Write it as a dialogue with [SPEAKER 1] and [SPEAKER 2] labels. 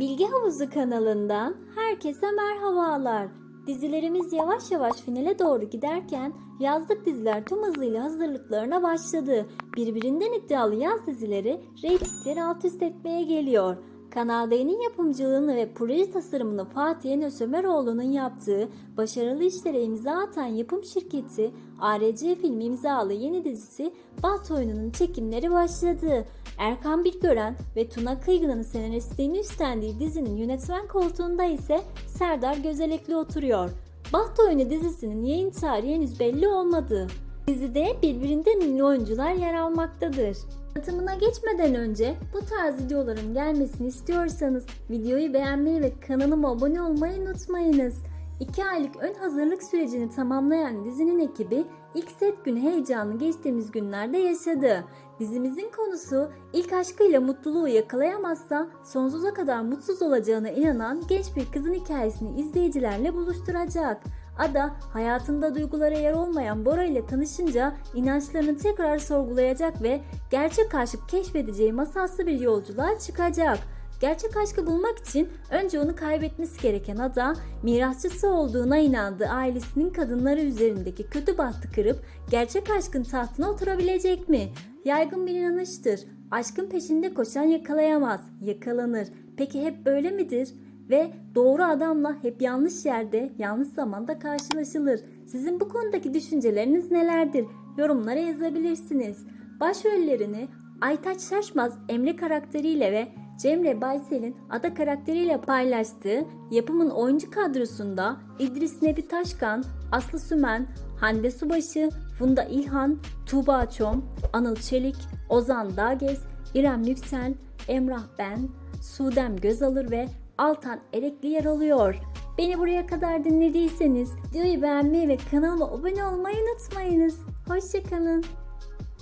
[SPEAKER 1] Bilgi Havuzu kanalından herkese merhabalar. Dizilerimiz yavaş yavaş finale doğru giderken yazlık diziler tüm hızıyla hazırlıklarına başladı. Birbirinden iddialı yaz dizileri reytingleri alt üst etmeye geliyor. Kanal D'nin yapımcılığını ve proje tasarımını Fatih Enes Ömeroğlu'nun yaptığı başarılı işlere imza atan yapım şirketi ARC Film imzalı yeni dizisi Bat Oyunu'nun çekimleri başladı. Erkan Bilgören ve Tuna Kıygın'ın senaristliğini üstlendiği dizinin yönetmen koltuğunda ise Serdar Gözelekli oturuyor. Baht Oyunu dizisinin yayın tarihi henüz belli olmadı. Dizide birbirinden ünlü oyuncular yer almaktadır. Anlatımına geçmeden önce bu tarz videoların gelmesini istiyorsanız videoyu beğenmeyi ve kanalıma abone olmayı unutmayınız. 2 aylık ön hazırlık sürecini tamamlayan dizinin ekibi ilk set günü heyecanı geçtiğimiz günlerde yaşadı. Dizimizin konusu ilk aşkıyla mutluluğu yakalayamazsa sonsuza kadar mutsuz olacağına inanan genç bir kızın hikayesini izleyicilerle buluşturacak. Ada hayatında duygulara yer olmayan Bora ile tanışınca inançlarını tekrar sorgulayacak ve gerçek aşık keşfedeceği masalsı bir yolculuğa çıkacak. Gerçek aşkı bulmak için önce onu kaybetmesi gereken Ada, mirasçısı olduğuna inandığı ailesinin kadınları üzerindeki kötü bahtı kırıp gerçek aşkın tahtına oturabilecek mi? Yaygın bir inanıştır. Aşkın peşinde koşan yakalayamaz, yakalanır. Peki hep böyle midir? Ve doğru adamla hep yanlış yerde, yanlış zamanda karşılaşılır. Sizin bu konudaki düşünceleriniz nelerdir? Yorumlara yazabilirsiniz. Başrollerini Aytaç Şaşmaz Emre karakteriyle ve Cemre Baysel'in Ada karakteriyle paylaştığı yapımın oyuncu kadrosunda İdris Nebi Taşkan, Aslı Sümen, Hande Subaşı, Funda İlhan, Tuğba Çom, Anıl Çelik, Ozan Dağgez, İrem Yüksel, Emrah Ben, Sudem Gözalır ve Altan Erekli yer alıyor. Beni buraya kadar dinlediyseniz videoyu beğenmeyi ve kanalıma abone olmayı unutmayınız. Hoşçakalın.